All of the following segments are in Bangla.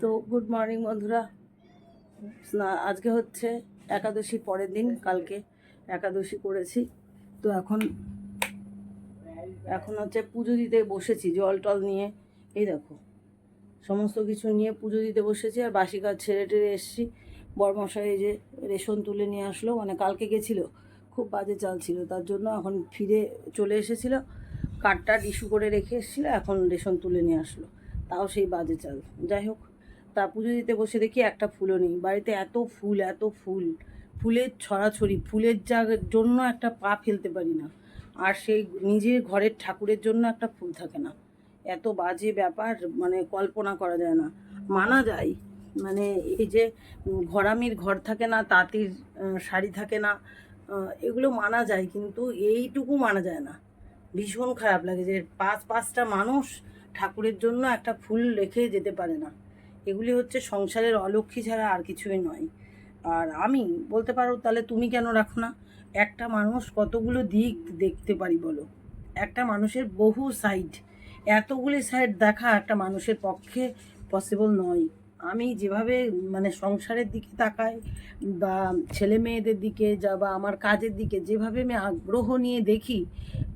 তো গুড মর্নিং বন্ধুরা। আজকে হচ্ছে একাদশী পরের দিন, কালকে একাদশী করেছি। তো এখন এখন হচ্ছে পুজো দিতে বসেছি, জল টল নিয়ে। এই দেখো, সমস্ত কিছু নিয়ে পুজো দিতে বসেছি, আর বাসি কাজ ছেড়ে টেড়ে এসেছি। বরমশাই যে রেশন তুলে নিয়ে আসলো মানে কালকে গেছিল, খুব বাজে চাল ছিল, তার জন্য এখন ফিরে চলে এসেছিল। কাঠটা ইস্যু করে রেখে এসেছিল, এখন রেশন তুলে নিয়ে আসলো, তাও সেই বাজে চাল। যাই হোক তা পুজো দিতে বসে দেখি একটা ফুলও নেই। বাড়িতে এত ফুল এত ফুল। ফুলের ছড়াছড়ি, ফুলের জাগ- জন্য একটা পা ফেলতে পারি না। আর সেই নিজের ঘরের ঠাকুরের জন্য একটা ফুল থাকে না। এত বাজে ব্যাপার মানে কল্পনা করা যায় না। মানা যায়। মানে এই যে ঘরামির ঘর থাকে না, তাঁতির শাড়ি থাকে না এগুলো মানা যায়, কিন্তু এইটুকু মানা যায় না। ভীষণ খারাপ লাগে যে পাঁচ পাঁচটা মানুষ ঠাকুরের জন্য একটা ফুল রেখে যেতে পারে না। এগুলি হচ্ছে সংসারের অলক্ষী ছাড়া আর কিছুই নয়। আর আমি বলতে পারো, তাহলে তুমি কেন রাখো না? একটা মানুষ কতগুলো দিক দেখতে পারি বলো? একটা মানুষের বহু সাইড এতগুলি সাইড দেখা একটা মানুষের পক্ষে পসিবল নয়। আমি যেভাবে মানে সংসারের দিকে তাকাই বা ছেলে মেয়েদের দিকে যা বা আমার কাজের দিকে যেভাবে আমি আগ্রহ নিয়ে দেখি,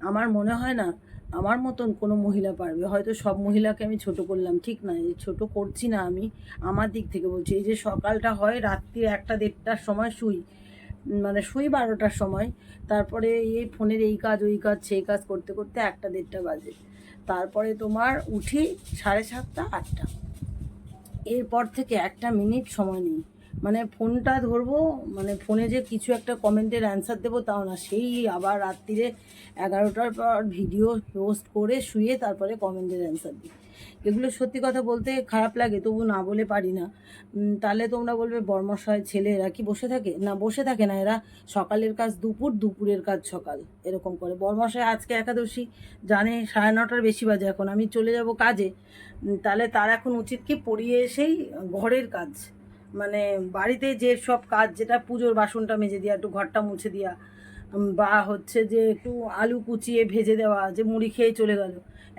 আমার মনে হয় না আমার মতন কোনো মহিলা পারবে। হয়তো সব মহিলাকে আমি ছোট করলাম, ঠিক না। এই ছোট করছি না আমি, আমার দিক থেকে বলছি। এই যে সকালটা হয়, রাত্রি একটা দেড়টার সময় শুই মানে শুই বারোটার সময়, তারপরে এই ফোনের এই কাজ, ওই কাজ, সেই কাজ করতে করতে একটা দেড়টা বাজে। তারপরে তোমার উঠি সাড়ে সাতটা, আটটা। এরপর থেকে একটা মিনিট সময় নেই। মানে ফোনটা ধরবো মানে ফোনে যে কিছু একটা কমেন্টের অ্যান্সার দেবো তাও না, সেই আবার রাত্রিরে এগারোটার পর ভিডিও পোস্ট করে শুয়ে তারপরে কমেন্টের অ্যান্সার দিই। এগুলো সত্যি কথা বলতে খারাপ লাগে, তবু না বলে পারি না। তাহলে তোমরা বলবে, বর্মশায় ছেলে এরা কি বসে থাকে? না, বসে থাকে না, এরা সকালের কাজ দুপুর, দুপুরের কাজ সকাল, এরকম করে। বর্মশায় আজকে একাদশী, জানে সাড়ে নটার বেশি বাজে এখন, আমি চলে যাব কাজে। তাহলে তার এখন উচিত কি পড়িয়ে এসেই ঘরের কাজ। মানে বাড়িতে যে সব কাজ, যেটা পুজোর বাসনটা মেজে দেওয়া একটু ঘরটা মুছে দেওয়া বা হচ্ছে যে একটু আলু কুচিয়ে ভেজে দেওয়া, যে মুড়ি খেয়ে চলে গেল।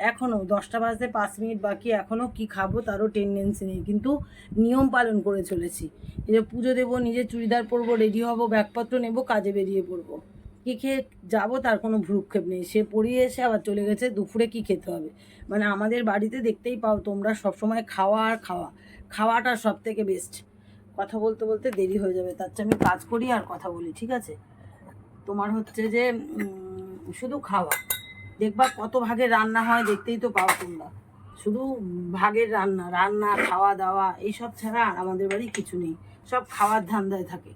এখনও দশটা বাজতে পাঁচ মিনিট বাকি এখনও কি খাব তারও টেন্ডেন্সি নেই। কিন্তু নিয়ম পালন করে চলেছি। যে পুজো দেবো, নিজে চুড়িদার পরবো রেডি হব, ব্যাগপত্র নেব, কাজে বেরিয়ে পড়ব। কী খেয়ে যাব তার কোনো ভ্রুক্ষেপ নেই। সে পড়িয়ে এসে আবার চলে গেছে, দুপুরে কি খেতে হবে? মানে আমাদের বাড়িতে দেখতেই পাও তোমরা সবসময় খাওয়া আর খাওয়া। খাওয়াটা সব থেকে বেস্ট কথা বলতে বলতে দেরি হয়ে যাবে। তার চেয়ে আমি কাজ করি আর কথা বলি, ঠিক আছে? তোমার হচ্ছে যে শুধু খাওয়া। দেখবা কত ভাগের রান্না হয়, দেখতেই তো পাও তোমরা। শুধু ভাগের রান্না রান্না, খাওয়া দাওয়া, এইসব ছাড়া আর আমাদের বাড়ি কিছু নেই। সব খাওয়ার ধান্দায় থাকে।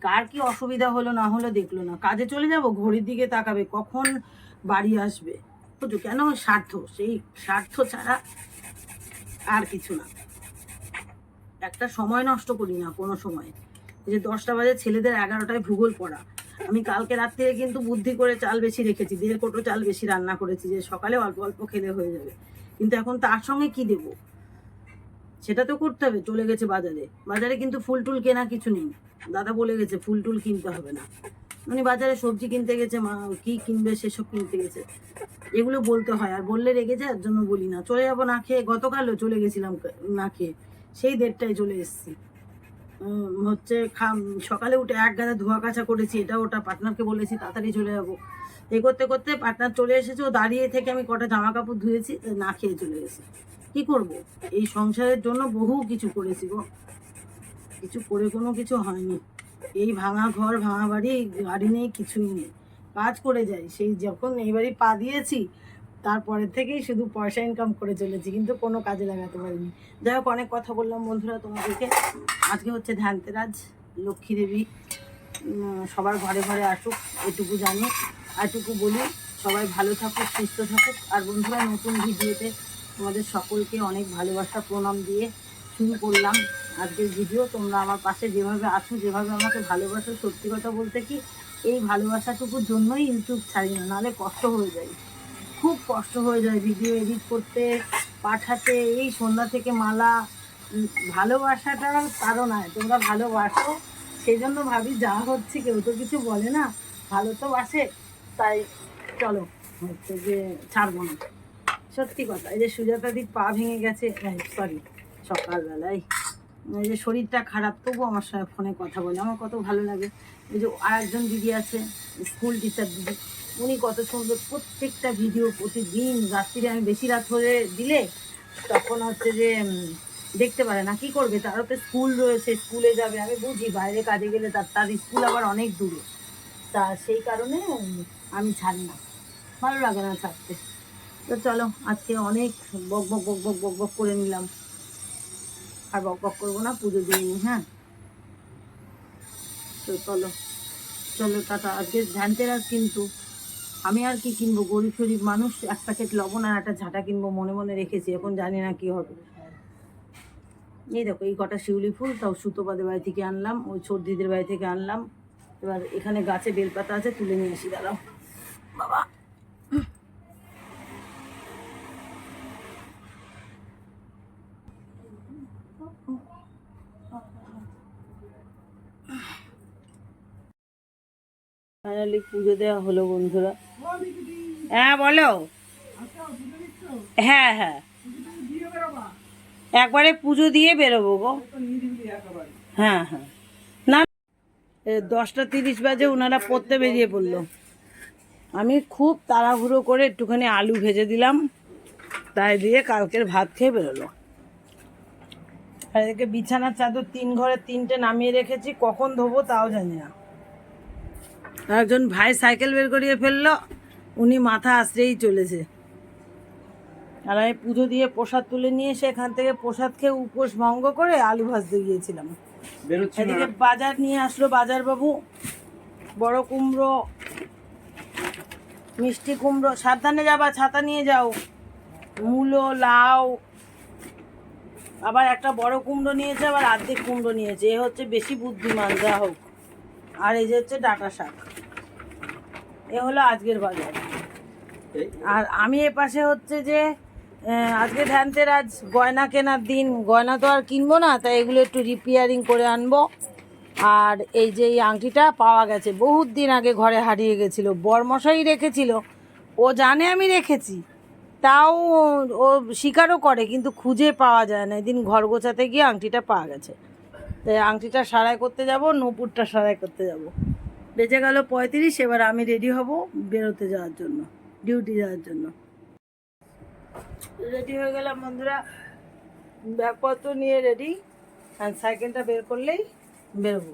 কার কি অসুবিধা হলো, না হলো দেখল না। কাজে চলে যাব, ঘড়ির দিকে তাকাবে, কখন বাড়ি আসবে? কেন স্বার্থ সেই স্বার্থ ছাড়া আর কিছু না। একটা সময় নষ্ট করি না কোনো সময়। যে দশটা বাজে, ছেলেদের এগারোটায় ভূগোল পড়া। আমি কালকে রাত্রে কিন্তু বুদ্ধি করে চাল বেশি রেখেছি দেড় কোটো চাল বেশি রান্না করেছি যে সকালে অল্প অল্প খেলে হয়ে যাবে। কিন্তু এখন তার সঙ্গে কি দেব? সেটা তো করতে হবে, চলে গেছে বাজারে। বাজারে কিন্তু ফুল টুল কেনা কিছু নেই। দাদা বলে গেছে, ফুল টুল কিনতে হবে না। উনি বাজারে সবজি কিনতে গেছে, মা কি কিনবে সেসব কিনতে গেছে। এগুলো বলতে হয়। আর বললে রেগে যায় এর জন্য বলি না। চলে যাব না খেয়ে, গতকালও চলে গেছিলাম না খেয়ে। সেই দেড়টায় চলে এসেছি। হচ্ছে খাম, সকালে উঠে এক গাদা ধোয়া কাছা করেছি, এটা ওটা পার্টনারকে বলেছি, তাড়াতাড়ি চলে যাব। এ করতে করতে পার্টনার চলে এসেছে, ও দাঁড়িয়ে থেকে আমি কটা জামা কাপড় ধুয়েছি না খেয়ে চলে গেছি। কি করব? এই সংসারের জন্য বহু কিছু করেছি গো। কিছু করে কোনো কিছু হয়নি। এই ভাঙা ঘর, ভাঙা বাড়ি গাড়ি নেই, কিছুই নেই। কাজ করে যাই, সেই যখন এই বাড়ি পা দিয়েছি তারপরের থেকেই শুধু পয়সা ইনকাম করে চলেছি, কিন্তু কোনো কাজে লাগাতে পারিনি। যাই হোক, অনেক কথা বললাম বন্ধুরা তোমাদেরকে। আজকে হচ্ছে ধ্যানতেরাজ, লক্ষ্মী দেবী সবার ঘরে ঘরে আসুক, এটুকু জানি এটুকু বলি, সবাই ভালো থাকুক, সুস্থ থাকুক। আর বন্ধুরা, নতুন ভিডিওতে তোমাদের সকলকে অনেক ভালোবাসা, প্রণাম দিয়ে শুরু করলাম আজকের ভিডিও। তোমরা আমার পাশে যেভাবে আছো, যেভাবে আমাকে ভালোবাসো, সত্যি কথা বলতে কি, এই ভালোবাসাটুকুর জন্যই ইউটিউব ছাড়ি না নাহলে কষ্ট হয়ে যায়। খুব কষ্ট হয়ে যায় ভিডিও এডিট করতে পাঠাতে এই সন্ধ্যা থেকে মালা উম, ভালোবাসাটার কারণ হয় তোমরা ভালোবাসো সেই জন্য ভাবি যা হচ্ছে কেউ তো কিছু বলে না ভালো তো বাসে তাই চলো হচ্ছে যে ছাড়বো না। সত্যি কথা এই যে সুজাতাদির পা ভেঙে গেছে সরি সকালবেলায় এই যে শরীরটা খারাপ তবু আমার সঙ্গে ফোনে কথা বলে আমার কত ভালো লাগে। এই যে আর একজন দিদি আছে স্কুল টিচার দিদি উনি কত সুন্দর প্রত্যেকটা ভিডিও প্রতিদিন রাত্রিরে আমি বেশি রাত হলে দিলে তখন হচ্ছে যে দেখতে পারে না। কি করবে? তারও তো স্কুল রয়েছে, স্কুলে যাবে। আমি বুঝি বাইরে কাজে গেলে তার তার স্কুল আবার অনেক দূরে। তা সেই কারণে আমি ছাড়ি না। ভালো লাগে না ছাড়তে। তো চলো, আজকে অনেক বক বক বক বক বক বক করে নিলাম। আর বক বক করব না, পুজো দিয়ে নিই হ্যাঁ? তো চলো। চলো, টাটা। আজকে ধ্যানতেরাস কিন্তু আমি আর কি কিনবো? গরিব শরীব মানুষ, এক প্যাকেট লবণ আর একটা ঝাঁটা কিনবো মনে মনে রেখেছি, এখন জানি না কি হবে। এই দেখো, এই কটা শিউলি ফুল, তাও সুতোপাদের বাড়ি থেকে আনলাম, ওই ছোট দিদির বাড়ি থেকে আনলাম। এবার এখানে গাছে বেলপাতা আছে, তুলে নিয়ে আসি, দাঁড়াও। বাবা। ফাইনালি পুজো দেওয়া হলো বন্ধুরা। হ্যাঁ বলো। হ্যাঁ হ্যাঁ। একবারে পুজো দিয়ে বেরোবো গো। হ্যাঁ হ্যাঁ। না দশটা তিরিশ বাজে ওনারা পড়তে বেরিয়ে পড়ল। আমি খুব তাড়াহুড়ো করে একটুখানি আলু ভেজে দিলাম, তাই দিয়ে কালকের ভাত খেয়ে বেরোলো। আর বিছানার চাদর তিন ঘরে তিনটে নামিয়ে রেখেছি, কখন ধোবো তাও জানি না। একজন ভাই সাইকেল বের করিয়ে ফেলল উনি মাথা আশ্রেই চলেছে। আর আমি পুজো দিয়ে প্রসাদ তুলে নিয়ে এসে এখান থেকে প্রসাদ খেয়ে উপোস ভঙ্গ করে আলু ভাজতে গিয়েছিলাম। এদিকে বাজার নিয়ে আসলো বাজার বাবু বড় কুমড়ো মিষ্টি কুমড়ো সাবধানে যাবা ছাতা নিয়ে যাও। মূলো লাউ আবার একটা বড় কুমড়ো নিয়েছে আবার আর্ধেক কুমড়ো নিয়েছে। এ হচ্ছে বেশি বুদ্ধিমান যা হোক। আর এই যে হচ্ছে ডাটা শাক। এ হলো আজকের বাজার। আর আমি এ পাশে হচ্ছে যে আজকে ধ্যানতেরাজ গয়না কেনার দিন। গয়না তো আর কিনবো না তাই এগুলো একটু রিপেয়ারিং করে আনব। আর এই যে এই আংটিটা পাওয়া গেছে বহুত দিন আগে ঘরে হারিয়ে গেছিল বরমশাই রেখেছিল। ও জানে আমি রেখেছি তাও ও স্বীকারও করে কিন্তু খুঁজে পাওয়া যায় না। এদিন ঘর গোছাতে গিয়ে আংটিটা পাওয়া গেছে। আংটিটা সারাই করতে যাব, নূপুরটা সারাই করতে যাব। বেঁচে গেল পঁয়ত্রিশ, এবার আমি রেডি হব বেরোতে যাওয়ার জন্য, ডিউটি যাওয়ার জন্য। রেডি হয়ে গেলাম বন্ধুরা, ব্যাগপত্র নিয়ে রেডি, আর সাইকেলটা বের করলেই বেরোবো।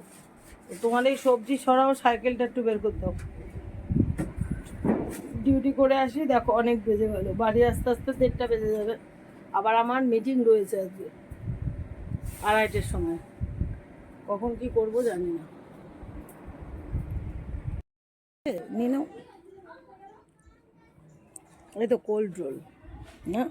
তোমার এই সবজি সরাও, সাইকেলটা একটু বের করতে হবে। ডিউটি করে আসি, দেখো অনেক বেজে গেল, বাড়ি আস্তে আস্তে দেড়টা বেজে যাবে। আবার আমার মিটিং রয়েছে আজকে, আড়াইটের সময়। কখন কি করব জানি না। নিয়ে নাও এই তো কোল্ড রোল না।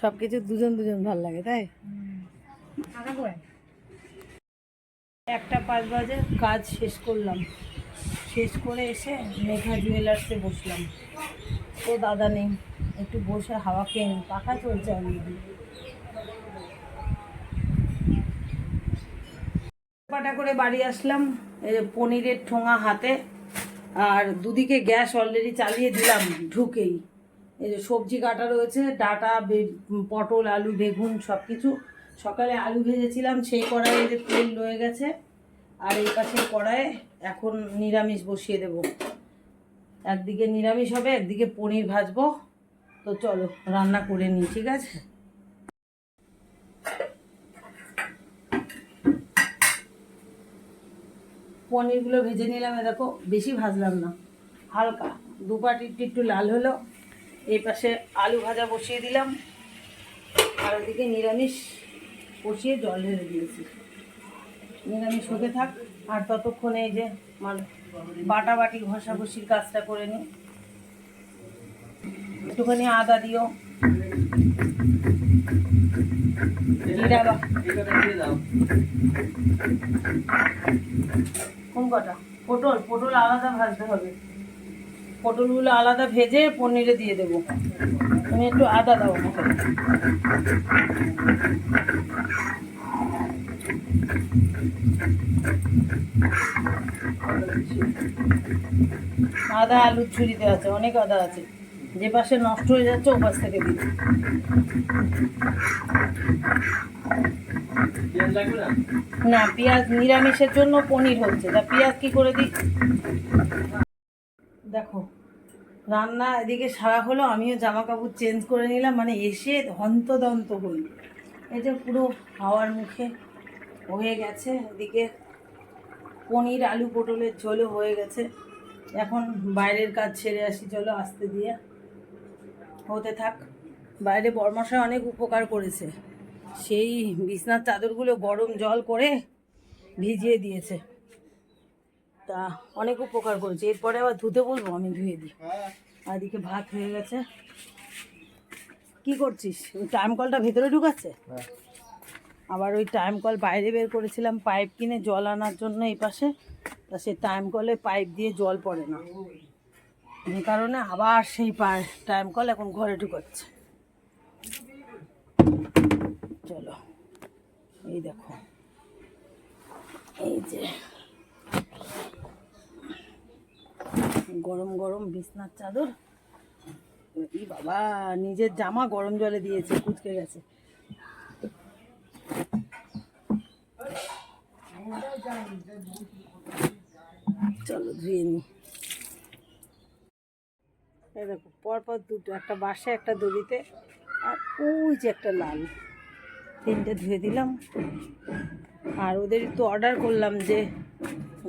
সব কিছু দুজন দুজন ভালো লাগে তাই? একটা পাঁচ বাজে কাজ শেষ করলাম। শেষ করে এসে মেঘা জুয়েলার্সে বসলাম। ও দাদা নেই, একটু বসে হাওয়া খেয়ে পাখা চলছে অলরেডি। পাটা করে বাড়ি আসলাম পনিরের ঠোঙা হাতে, আর দুদিকে গ্যাস অলরেডি চালিয়ে দিলাম ঢুকেই। এই যে সবজি কাটা রয়েছে, ডাটা পটল, আলু, বেগুন সব কিছু সকালে আলু ভেজেছিলাম, সেই কড়াইয়ে যে তেল রয়ে গেছে আর এই পাশে কড়াইয়ে এখন নিরামিষ বসিয়ে দেব। একদিকে নিরামিষ হবে, একদিকে পনির ভাজবো। তো চলো, রান্না করে নিই, ঠিক আছে? পনিরগুলো ভেজে নিলাম দেখো, বেশি ভাজলাম না, হালকা। দুপাট একটু লাল হলো, এই পাশে আলু ভাজা বসিয়ে দিলাম। আর ওদিকে নিরামিষ বসিয়ে জল ঢেলে দিয়েছি। নিরামিষ হতে থাক। আর ততক্ষণে এই যে আমার বাটা বাটি ঘষাঘষির কাজটা করে নিই। একটুখানি আদা দিও। জিরা বা কোন কটা? পটল। পটল আলাদা ভাজতে হবে। পটলগুলো আলাদা ভেজে পনিরে দিয়ে দেবো। তুমি একটু আদা দাও আমাকে। আদা, আলুর ঝুড়িতে আছে, অনেক আদা আছে। যে পাশে নষ্ট হয়ে যাচ্ছে, ও পাশ থেকে দিই না, পেঁয়াজ নিরামিষের জন্য পনির হচ্ছে। তা পেঁয়াজ কি করে দিই? দেখো, রান্না এদিকে সারা হলো, আমিও জামা কাপড় চেঞ্জ করে নিলাম মানে এসে হন্তদন্ত হই। এই যে পুরো হাওয়ার মুখে হয়ে গেছে। এদিকে পনির আলু পটলের ঝোলও হয়ে গেছে। এখন বাইরের কাজ ছেড়ে আসি চলো আসতে দিয়ে। হতে থাক। বাইরে বরমশাই অনেক উপকার করেছে। সেই বিছনার চাদরগুলো গরম জল করে ভিজিয়ে দিয়েছে। তা অনেক উপকার করেছে। এরপরে আবার ধুতে বলব আমি ধুয়ে দিই। আর এদিকে ভাত হয়ে গেছে। কি করছিস? টাইম কলটা ভেতরে ঢুকাচ্ছে? আবার ওই টাইম কল বাইরে বের করেছিলাম পাইপ কিনে জল আনার জন্য এই পাশে। তা সে টাইম কলে পাইপ দিয়ে জল পড়ে না। যে কারণে আবার সেই টাইম কল এখন ঘরে ঢুকাচ্ছে। চলো, এই দেখো। এই যে, গরম গরম বিছনার চাদর। বাবা, নিজের জামা গরম জলে দিয়েছে, কুচকে গেছে। চলো ধুয়ে নি। এই দেখো, পরপর দুটো, একটা বাসে, একটা দড়িতে, আর ওই যে একটা লাল। তিনটে ধুয়ে দিলাম। আর ওদের তো অর্ডার করলাম যে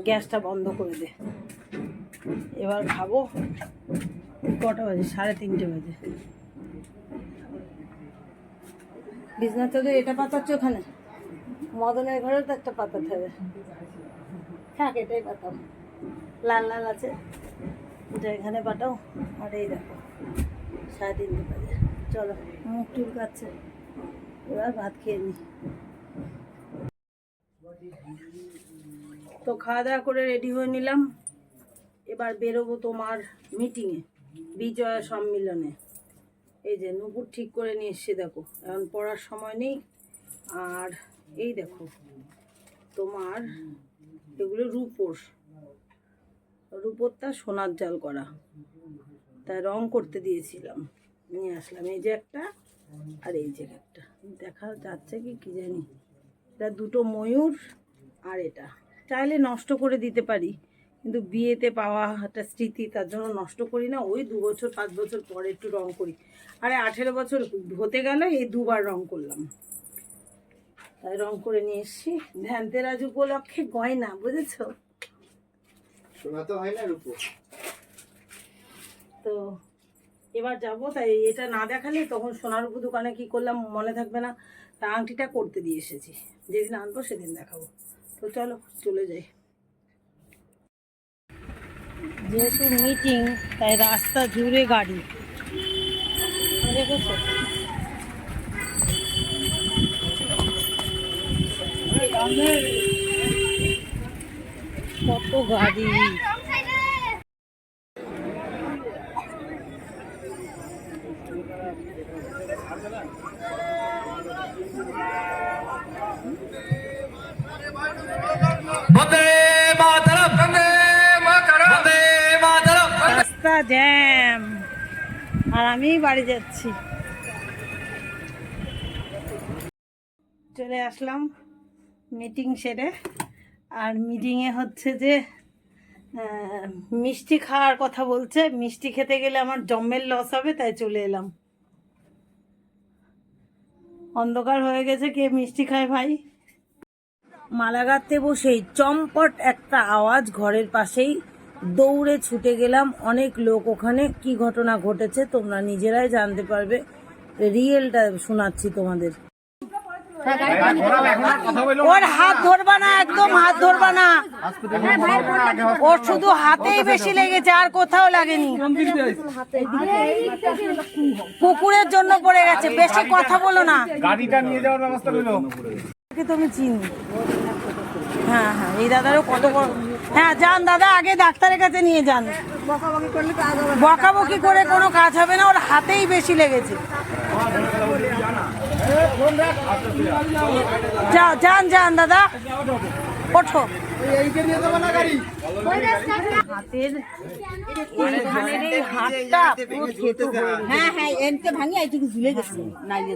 গ্যাসটা বন্ধ করে দে। এবার খাব কটা বাজে? সাড়ে তিনটে বাজে। বিছনার চাদর এটা পাতাচ্ছ ওখানে? মদনের ঘরেও তো একটা পাতা থাকে। থাক, এটাই পাতাও লাল লাল আছে। এটা এখানে পাঠাও। আর এই দেখো, সাড়ে তিনটে চলো, মুখ টুল কাচ্ছে এবার ভাত খেয়ে নি। তো খাওয়া দাওয়া করে রেডি হয়ে নিলাম। এবার বেরোবো তোমার মিটিংয়ে, বিজয়া সম্মিলনে। এই যে, নুপুর ঠিক করে নিয়ে এসছি, দেখো। এখন পড়ার সময় নেই। আর এই দেখো, তোমার এগুলো রূপোর। রূপোরটা সোনার জাল করা। তাই রং করতে দিয়েছিলাম। নিয়ে আসলাম। এই যে একটা আর এই যে একটা। দেখা যাচ্ছে কি কি জানি? এটা দুটো ময়ূর আর এটা। চাইলে নষ্ট করে দিতে পারি, কিন্তু বিয়েতে পাওয়া একটা স্মৃতি তার জন্য নষ্ট করি না। ওই দু বছর, পাঁচ বছর পরে একটু রং করি। আরে আঠেরো বছর হতে গেল, এই দুবার রং করলাম। তাই রং করে নিয়ে এসছি। ধ্যানতেরাজ উপলক্ষে গয়না বুঝেছ? শোনা তো হয় না রূপো। তো এবার যাব তাই এটা না দেখালে তখন সোনার উপর দোকানে কি করলাম মনে থাকবে না। তা আংটিটা করতে দিয়ে এসেছি। যেদিন আনব সেদিন দেখাবো। তো চলো চলে যাই। যেহেতু মিটিং তাই রাস্তা জুড়ে গাড়ি। দেখেছ কত গাড়ি। রাস্তা জ্যাম। আর আমি বাড়ি যাচ্ছি। চলে আসলাম। মিটিং সেরে। আর মিটিংয়ে হচ্ছে যে মিষ্টি খাওয়ার কথা বলছে। মিষ্টি খেতে গেলে আমার জম্মের লস হবে, তাই চলে এলাম। অন্ধকার হয়ে গেছে, কে মিষ্টি খায় ভাই? মালাগাতে বসেই চম্পট একটা আওয়াজ ঘরের পাশেই দৌড়ে ছুটে গেলাম। অনেক লোক ওখানে, কি ঘটনা ঘটেছে তোমরা নিজেরাই জানতে পারবে। রিয়েলটা শোনাচ্ছি তোমাদের। ওর হাত ধরবা না একদম হাত ধরবা না। ওর শুধু হাতেই বেশি লেগেছে আর কোথাও লাগেনি। কুকুরের জন্য পড়ে গেছে বেশি কথা বলো না। গাড়িটা নিয়ে যাওয়ার ব্যবস্থা করল তাকে তো আমি চিনি। হ্যাঁ হ্যাঁ এই দাদারও কত বড় হ্যাঁ যান দাদা আগে ডাক্তারের কাছে নিয়ে যান। বকাবকি করে কোনো কাজ হবে না ওর হাতেই বেশি লেগেছে। যা যান যান দাদা। ওঠো। এইটা নিয়ে যাব না গাড়ি হাতের এই হাতটা পুরো হ্যাঁ হ্যাঁ এনতে ভাঙি এইটুকু ঝুলে গেছে। নাইলে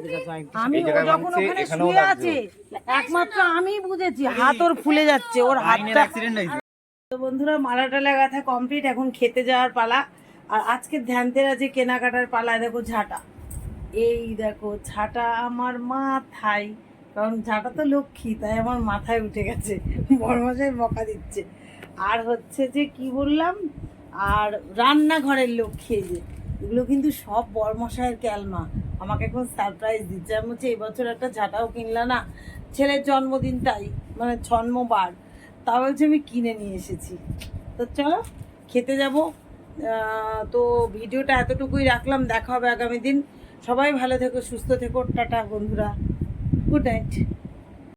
আমি যখন ওখানে শুয়ে আছে একমাত্র আমি বুঝেছি হাত ওর ফুলে যাচ্ছে ওর হাতটা তো বন্ধুরা মালা টালা গাথা কমপ্লিট এখন খেতে যাওয়ার পালা। আর আজকে ধ্যানতেরাজে কেনাকাটার পালা দেখো ঝাঁটা। এই দেখো ঝাঁটা আমার মাথায়, কারণ ঝাঁটা তো লক্ষ্মী, তাই আমার মাথায় উঠে গেছে বড়মশাই বকা দিচ্ছে। আর হচ্ছে যে কি বললাম, আর রান্নাঘরের লক্ষ্মী এই যে, এগুলো কিন্তু সব বড়মশাইয়ের ক্যালমা। আমাকে এখন সারপ্রাইজ দিচ্ছে। আমি হচ্ছে এবছর একটা ঝাঁটাও কিনলা না? ছেলের জন্মদিন তাই মানে জন্মবার তা বলছে, আমি কিনে নিয়ে এসেছি। তো চলো, খেতে যাব। তো ভিডিওটা এতটুকুই রাখলাম। দেখা হবে আগামী দিন। সবাই ভালো থেকো সুস্থ থেকো টাটা বন্ধুরা গুড নাইট।